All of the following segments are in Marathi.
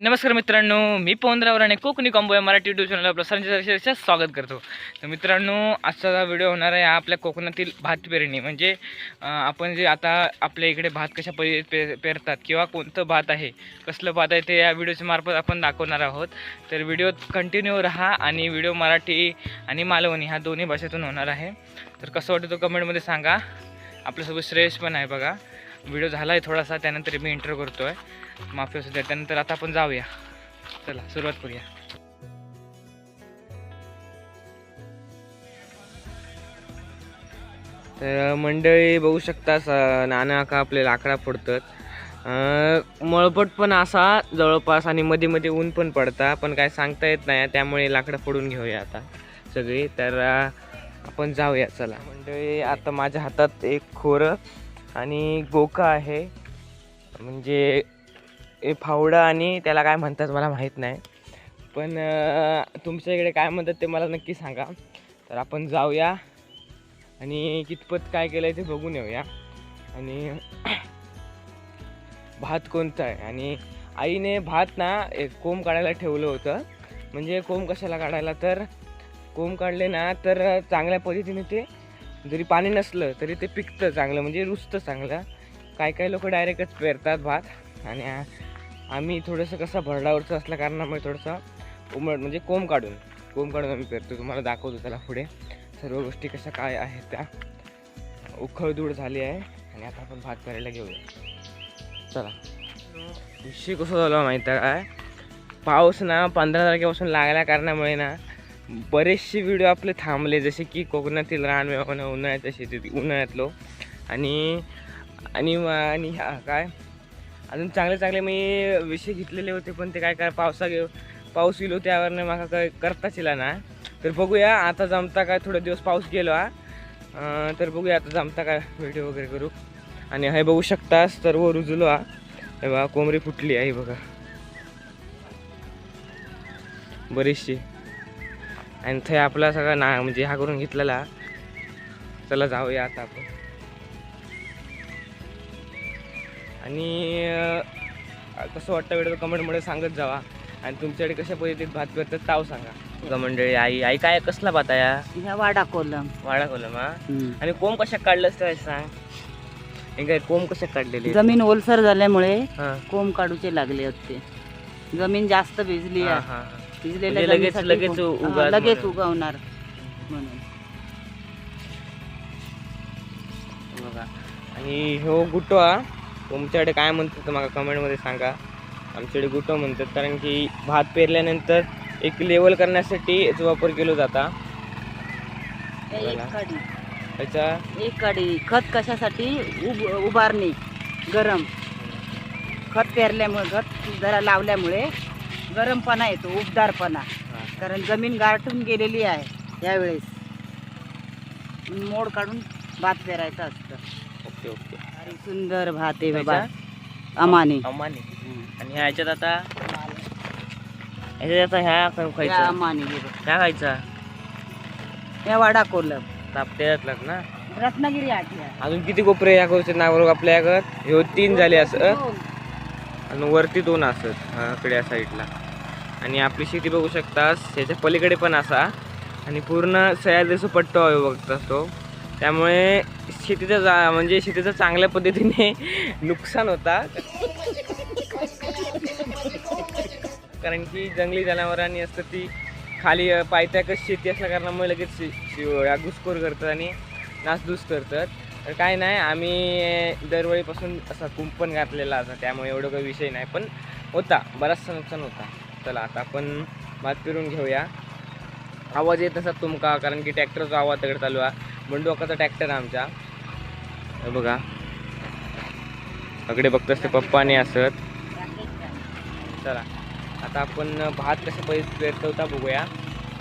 नमस्कार मित्रांनो मी पवनराव आणि कोकणी कॉम्बो या मराठी युट्यूब चॅनलला आपलं सर्वांचं स्वागत करतो. तर मित्रांनो आजचा व्हिडिओ होणार आहे आपल्या कोकणातील भात पेरणी. म्हणजे आपण जे आता आपल्या इकडे भात कशा पे पे पेरतात किंवा कोणतं भात आहे कसलं भात आहे ते या व्हिडिओच्या मार्फत आपण दाखवणार आहोत. तर व्हिडिओ कंटिन्यू राहा आणि व्हिडिओ मराठी आणि मालवणी ह्या दोन्ही भाषेतून होणार आहे. तर कसं वाटतं तो कमेंटमध्ये सांगा. आपल्यासोबत श्रेयस पण आहे बघा. व्हिडिओ झाला आहे थोडासा त्यानंतर मी एंटर करतो आहे माफी असू द्या. त्यानंतर आता आपण जाऊया. चला सुरुवात करूया. तर मंडळी बघू शकता स- नाना का आपले लाकडा फोडतात. मळपट पण असा जवळपास आणि मध्ये मध्ये ऊन पण पडता पण काय सांगता येत नाही. त्यामुळे लाकडं फोडून घेऊया आता सगळी. तर आपण जाऊया चला. मंडळी आता माझ्या हातात एक खोरं. आणि गोका आहे. म्हणजे हे फावडा आणि त्याला काय म्हणतात मला माहीत नाही. पण तुमच्या इकडे काय म्हणतात ते मला नक्की सांगा. तर आपण जाऊया आणि कितपत काय केलं आहे ते बघून येऊया. आणि भात कोणता आहे? आणि आईने भात ना एक कोंब काढायला ठेवलं होतं. म्हणजे कोंब कशाला काढायला? तर कोंब काढले ना तर चांगल्या पद्धतीने ते जरी पाणी नसलं तरी ते पिकतं चांगलं म्हणजे रुजतं चांगलं. काय काय लोक डायरेक्टच पेरतात भात. आणि आम्ही थोडंसं कसं भरडावरचं असल्या कारणामुळे थोडंसं उमट म्हणजे कोंब काढून कोंब काढून आम्ही पेरतो. तुम्हाला दाखवतो त्याला पुढे. सर्व गोष्टी कशा काय आहेत त्या. उखळधूळ झाली आहे. आणि आता आपण भात पेरायला घेऊया. चला. विषय कसं झालं माहीत आहे काय? पाऊस ना पंधरा तारखेपासून लागल्या कारणामुळे ना बरेचसे व्हिडिओ आपले थांबले जसे की कोकणातील रानमेवानं उन्हाळ्याच्या शेतीत उन्हाळ्यातलो. आणि आणि आणि ह्या काय? अजून चांगले चांगले मी विषय घेतलेले होते पण ते काय काय पावसा गे पाऊस येलो त्यावर मला काय करताच येला ना तर बघूया आता जमता काय थोडे दिवस पाऊस गेलो हा. तर बघूया आता जमता काय व्हिडिओ वगैरे करू. आणि हे बघू शकतास तर वर उजलो हा. हे बघा कोंबडी फुटली आहे बघा. बरीचशी. आणि थंय आपला सगळा ना म्हणजे हा करून घेतलेला. चला जाऊया आता आपण. आणि कसं वाटतं व्हिडिओ कमेंटमध्ये सांगत जावा. आणि तुमच्याकडे कशा पद्धतीत भात पेरतात ताव सांगा. बघा मंडळी आई आई काय कसला भात आहे? ह्या वाडा कोलम. वाडा कोलम हा? आणि कोंब कशा काढलं असतं सांग. हे काय कोंब कशा काढलेले? जमीन ओलसर झाल्यामुळे हा. कोंब काढूचे लागले होते. जमीन जास्त भिजली हा, आहे म्हणजे लगेच- जमिनीसाठी लगेच हा, उगाच लगेच. उगवणार म्हणून. बघा. आणि हो तुमच्याकडे काय म्हणतात मला कमेंटमध्ये सांगा. आमच्याकडे गुटो म्हणतात कारण की भात पेरल्यानंतर एक लेवल करण्यासाठी याचा वापर केला जाता. एक काडी त्याचा एक काडी खत कशासाठी? उब उभारणी गरम. खत पेरल्यामुळे खत जरा लावल्यामुळे गरमपणा येतो उबदारपणा. कारण जमीन गारठून गेलेली आहे यावेळेस. मोड काढून भात पेरायचं असतं. Okay okay. भारी सुंदर भात आहे बाबा? अमानी. अमानी. आणि ह्याच्यात आता ह्याच्यात आता ह्या खायचं. अमानी. ह्या खायचा. या वाडा कोलम. तापत्यातलाच ना? रत्नागिरी आठी. अजून किती कोपरे या करूचे नावर आपल्या ह्यो तीन झाले असं. आणि वरती दोन असत इकडे या साईडला आणि आपली शेती बघू शकतास ह्याच्या पलीकडे पण असा. आणि पूर्ण सह्याद्रीचा पट्टो आहे असतो त्यामुळे शेतीचा जा म्हणजे शेतीचं चांगल्या पद्धतीने नुकसान होता. कारण की जंगली जनावरांनी असतं ती खाली पायथ्याकच शेती असल्या कारणामुळे लगेच घुसखोर करतात आणि नासधूस करतात. तर काय नाही आम्ही दरवेळीपासून असा कुंपण घातलेला असा त्यामुळे एवढं काही विषय नाही. पण होता बराचसा नुकसान होता. चला आता आपण भात फिरून घेऊया. आवाज येत नसतात तुमका कारण की ट्रॅक्टरचा आवाज तिकडे चालू आहे. बंडोकाचा ट्रॅक्टर आमचा. बघा. सगळे बघत असते पप्पाने असत. चला आता आपण भात कसं पद्धतीत पेरतवता बघूया.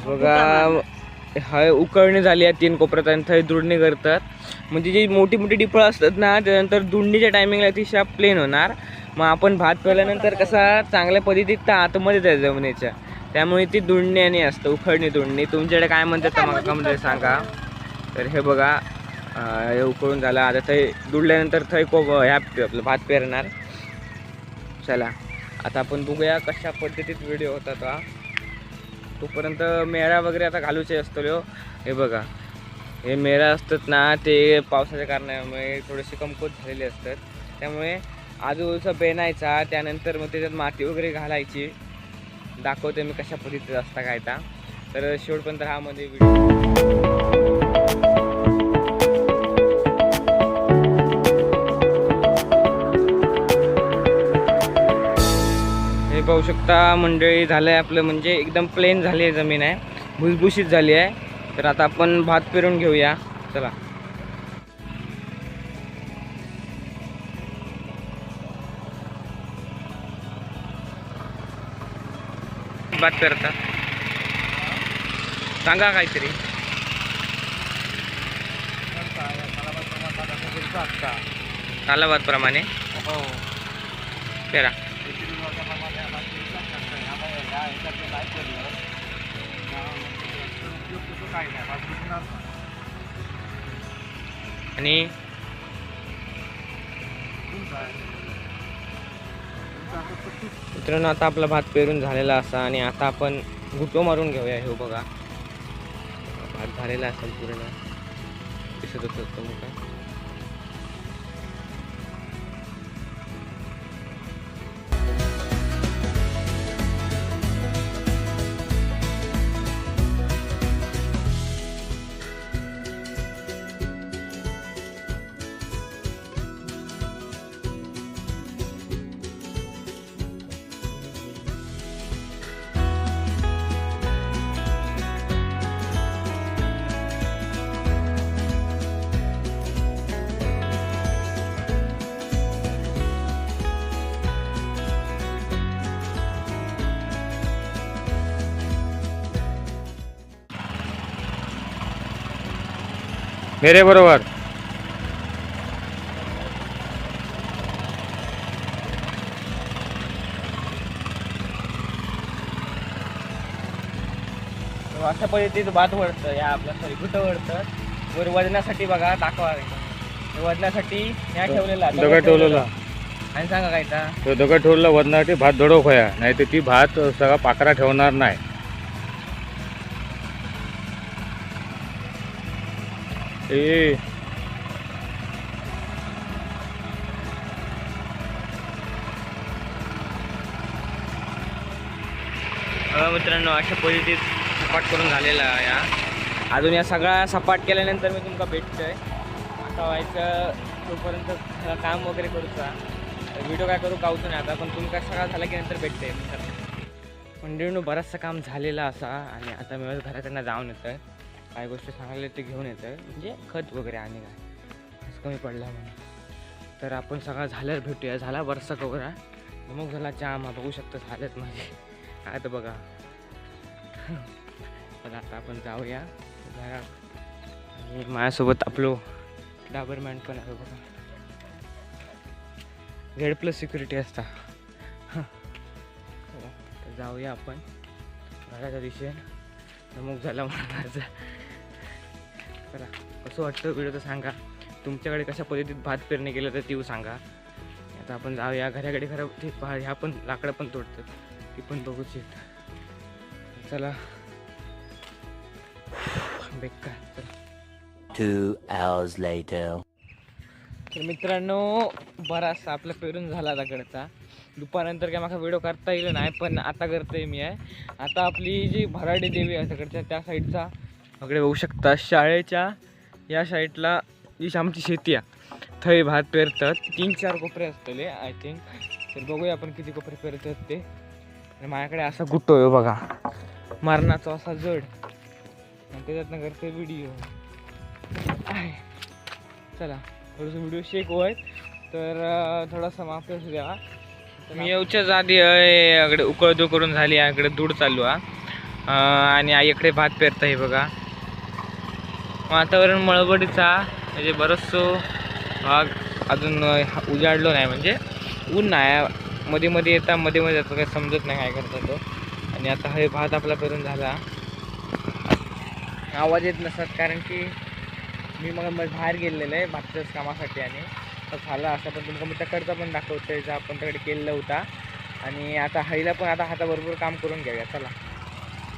बघा हय उकळणी झाली आहे तीन कोपऱ्यात आणि थंय दुडणी करतात. म्हणजे जी मोठी मोठी डिपळं असतात ना त्यानंतर दुडणीच्या टायमिंगला ती शाप प्लेन होणार. मग आपण भात पेरल्यानंतर कसा चांगल्या पद्धतीत त्या आतमध्ये त्या जमिनीच्या. त्यामुळे ती दुडणी आणि असतं उखळणी दुडणी. तुमच्याकडे काय म्हणतात मला कमेंटमध्ये सांगा. तर हे बघा हे उकळून झालं. आता ते दुडल्यानंतर थंय कोप ह्या आपलं भात पेरणार. चला आता आपण बघूया कशा पद्धतीत व्हिडिओ होतात हा. तोपर्यंत मेळा वगैरे आता घालूचे असतो हे बघा. हे मेळा असतात ना ते पावसाच्या कारणामुळे थोडेसे कमकुत झालेले असतात. त्यामुळे आजूबाजूचा बेनायचा त्यानंतर मग त्याच्यात माती वगैरे घालायची. दाखवते मी कशा पद्धतीत असता काय तर शेवटपर्यंत हा मध्ये व्हिडिओ पाहू शकता मंडळी झालं आहे आपलं म्हणजे एकदम प्लेन झाली आहे जमीन आहे. भुसभुशीत झाली आहे तर आता आपण भात पेरून घेऊया. चला. भात पेरता. सांगा काहीतरी. कालाबाद प्रमाणे पेरा. आणि मित्रांनो आता आपला भात पेरून झालेला असा आणि आता आपण घुटो मारून घेऊया हे बघा. भात झालेला असेल पूर्ण. दिसत होतं मुका. मेरे बरोबर. अशा पद्धतीचं भात वळतं या आपल्या सॉरी कुठं वळतं. वर वजनासाठी बघा दाखवा. वजनासाठी ह्या ठेवलेला. दगड ठेवलेला. आणि सांगा काय ता तो दगड ठेवलेला वजनासाठी भात दडो खोया नाही तर ती भात सगळा पाकरा ठेवणार नाही. ए. मित्रांनो अशा पद्धतीत सपाट करून झालेला आहे या अजून या सगळा सपाट केल्यानंतर मी तुमका भेटतोय. आता व्हायचं तोपर्यंत काम वगैरे करूचा व्हिडिओ काय करू कावतो नाही आता पण तुमका सगळा झाला की नंतर भेटते मंडळीनं बराचसा काम झालेला असा आणि आता मी घराकडनं जाऊन येतो आहे काय गोष्ट सांगायला ते घेऊन येतं म्हणजे खत वगैरे आणि काय. असं कमी पडला म्हणून. तर आपण सगळा झाल्यावर भेटूया. झाला बराचसा कवरा मग झाला जाम. हा बघू शकतो झालंच माझे. आता बघा. तर आता आपण जाऊया. घरात आणि माझ्यासोबत आपलो डाबरमॅन पण आहे बघा. झेड प्लस सिक्युरिटी असता. तर जाऊया आपण. घराच्या दिशेने. नमूक झाला माझा. चला कसं वाटतं व्हिडिओ तर सांगा. तुमच्याकडे कशा पद्धतीत भात पेरणी केलं तर ती सांगा. आता आपण जाऊया. घराकडे खरं ते पहा ह्या पण लाकडं पण तोडतात. ती पण बघूच येत. चला. बेकार. चला. Two hours later. तर मित्रांनो बराचसा आपला पेरून झाला दगडचा दुपारनंतर काय मला व्हिडिओ करता येईल नाही पण आता करतोय मी आहे आता आपली जी भराडी देवी आहे तिकडच्या त्या साईडचा सगळे बघू शकता शाळेच्या या साईडला जी आमची शेती आहे. थंय भात पेरतात. तीन चार कोपरे असतले आय थिंक तर बघूया आपण किती कोपरे पेरतात ते. आणि माझ्याकडे असा गुट्टो आहे हो बघा. मरणाचा असा जड. आणि त्याच्यातनं करते व्हिडिओ चला थोडंसं व्हिडिओ शेक होय तर थोडासा माफ असू द्या. मी येऊच्याच आधी इकडे उकळदो करून झाली आहे. इकडे दूध चालू आहे. आणि आई इकडे भात पेरता हे बघा. वातावरण मळबडीचा म्हणजे बरंचसो भाग अजून उजाडलो नाही. म्हणजे ऊन नाही. मध्ये मध्ये येता मध्ये मध्ये येतं काही समजत नाही काय करतो तो. आणि आता हे भात आपला पेरून झाला. आवाज येत नसतात कारण की मी मग बाहेर गेलेलो आहे मागच्याच कामासाठी आणि तर झाला असं. पण तुमका मी तकडचा पण दाखवतोय जो आपण तिकडे केलेला होता. आणि आता हळीला पण आता हाताबरोबर काम करून घेऊया. चला.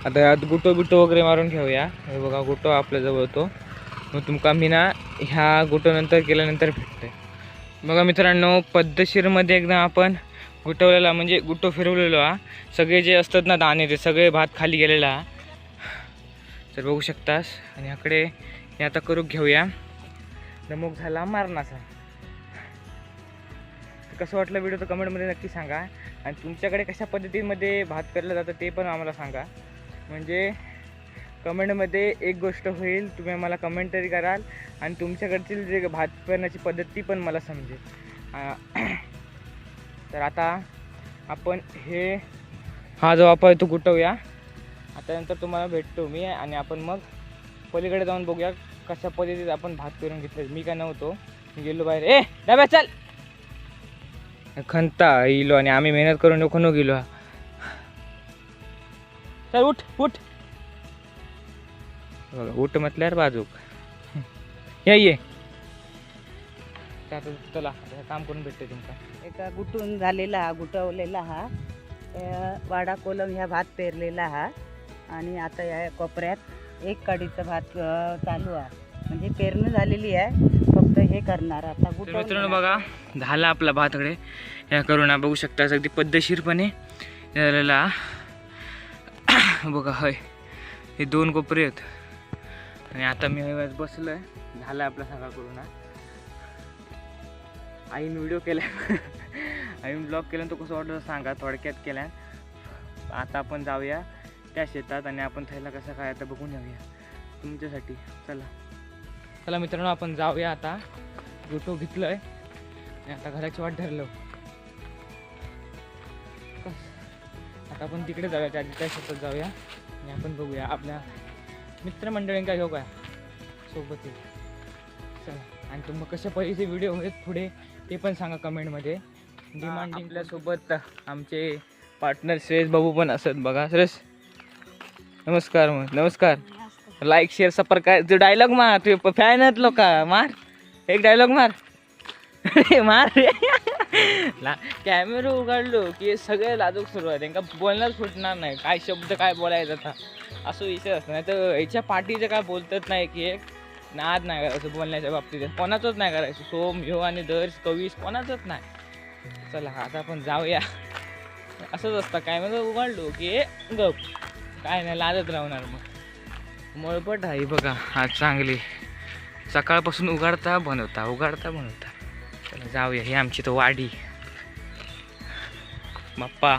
आता यात गुटो बिटो वगैरे मारून घेऊया. हे बघा गुटो आपल्याजवळ होतो मग तुमका मी ना ह्या गुटोनंतर केल्यानंतर भेटते बघा मित्रांनो पद्धतशीरमध्ये एकदम आपण गुटवलेला म्हणजे गुटो फिरवलेलो हा. सगळे जे असतात ना दाणे ते सगळे भात खाली गेलेला हा. तर बघू शकतास. आणि याकडे हे आता करू घेऊया. नमक झाला मारणाचा. कसं वाटलं व्हिडिओ तर कमेंटमध्ये नक्की सांगा. आणि तुमच्याकडे कशा पद्धतीमध्ये भात पेरलं जातं ते पण आम्हाला सांगा. म्हणजे कमेंटमध्ये एक गोष्ट होईल तुम्ही मला कमेंट तरी कराल आणि तुमच्याकडची जे भात पेरण्याची पद्धती पण मला समजेल. तर आता आपण हे हा जो वापर तो गुटवूया आता नंतर तुम्हाला भेटतो मी आणि आपण मग पलीकडे जाऊन बघूया कशा पद्धतीत आपण भात पेरून घेतलं. मी काय नव्हतो मी गेलो बाहेर. ए डब्या चल! खंता इलो आणि आम्ही मेहनत करून नको न गेलो. चल उठ उठ. उठ म्हटल्यावर बाजूक. ये ये. तर आता चला काम करून भेटते तुमका एका गुटून झालेला हा गुटवलेला हा. अ, वाडा कोलम ह्या भात पेरलेला हा. आणि आता या कोपऱ्यात एक काडीचा भात अ, चालू आहे. म्हणजे पेरणी झालेली आहे फक्त हे करणार. आता तर गुटवून मित्रांनो बघा झाला आपला भातकडे या करोना बघू शकता अगदी पद्धतशीरपणे झालेला बघा हय. हे दोन कोपरे आहेत. आणि आता मी हय बसलो आहे झाला आपला सगळा करोना. आईन व्हिडिओ केला आईन ब्लॉग केला तो कसं वाटतं सांगा थोडक्यात केला आता आपण जाऊया त्या शेतात आणि आपण थैला कसं काय आता बघून येऊया. तुमच्यासाठी. चला. चला मित्रांनो आपण जाऊया आता. गोटो आहे आणि आता घराची वाट धरलो. आता आपण तिकडे जाऊया त्या त्या शेतात जाऊया. आणि आपण बघूया आपल्या मित्रमंडळींका घेऊ काय? सोबत. चला. आणि तुम्ही कशा पद्धतीचे व्हिडिओ आहेत पुढे ते पण सांगा कमेंटमध्ये डिमांडिंगला सोबत आमचे पार्टनर श्रेयस बाबू पण असत बघा. श्रेयस नमस्कार मग. नमस्कार. लाईक शेअर सपर काय? तू डायलॉग मार. तू फॅन आहेत लोक. मार. एक डायलॉग मार. मार. ला कॅमेरा उघडलो की सगळे लाजूक सुरू आहे. त्यांना बोलणंच फुटणार नाही. काय शब्द काय बोलायचं आता? असं विषय असतो. नाही तर याच्या पाठीचं काय बोलतच नाही की एक नाद नाही करायचं बोलण्याच्या बाबतीत. कोणाचंच नाही करायचं. सोम ह्यो आणि दर्श कवीस कोणाचंच नाही. चला आता आपण जाऊया. असंच असतं. कॅमेरा उघडलो की गप. काय नाही लाजत राहणार मग. मळपट आहे बघा आज चांगली. सकाळपासून उघडता बनवता उघडता बनवता. जाऊया ही आमची तो वाडी. बाप्पा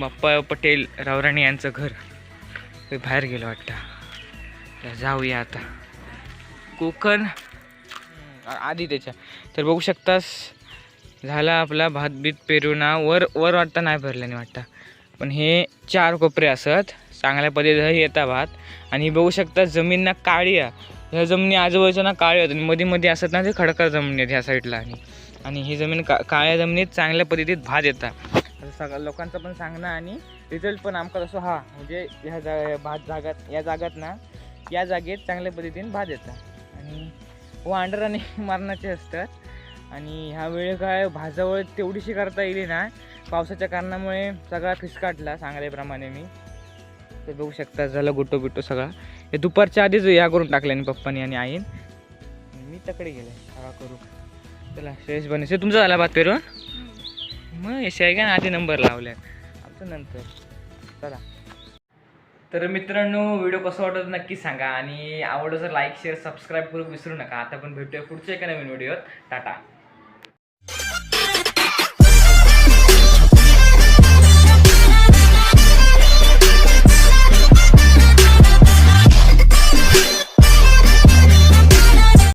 बाप्पा पटेल रावराणी यांचं घर. ते बाहेर गेलं वाटतं. जाऊया आता. कोकण. आधी त्याच्या. तर बघू शकतास झाला आपला भात बीत पेरूना. वर वर वाटता नाही भरल्याने वाटतं. पण हे चार कोपरे असत. चांगल्या पद्धतीनं येता भात. आणि बघू शकता जमीन ना काळी आहे. ह्या जमिनी आजूबाजूच्या ना काळी आहेत आणि मध्ये मध्ये असत ना ते खडकर जमिनी आहेत ह्या साईडला आणि आणि ही जमीन का काळ्या जमिनीत चांगल्या पद्धतीत भात येतात. सगळ्या सगळं लोकांचं पण सांगणं आणि रिझल्ट पण आमका तसं हा. म्हणजे ह्या जा भात जागात या जागात ना या जागेत चांगल्या पद्धतीने भात येतात. आणि वांडराने आणि असतात. आणि ह्या वेळी काय भाजावळ तेवढीशी करता येईल ना पावसाच्या कारणामुळे सगळा फिसकाटला सांगल्याप्रमाणे मी. ते बघू शकता झालं गुट्टो बिट्टो सगळा. हे दुपारच्या आधीच या करून टाकल्याने पप्पानी आणि आईन. मी तकडे गेले सगळा करू. चला श्रेयस बने तुमचा झाला भात पेरून? मग यश आहे का ना आधी नंबर लावल्या आमचं नंतर. चला. तर मित्रांनो व्हिडिओ कसं वाटत नक्की सांगा आणि आवडलं जर लाईक शेअर सबस्क्राईब करू विसरू नका. आता पण भेटूया पुढच्या एका नवीन व्हिडिओत. टाटा.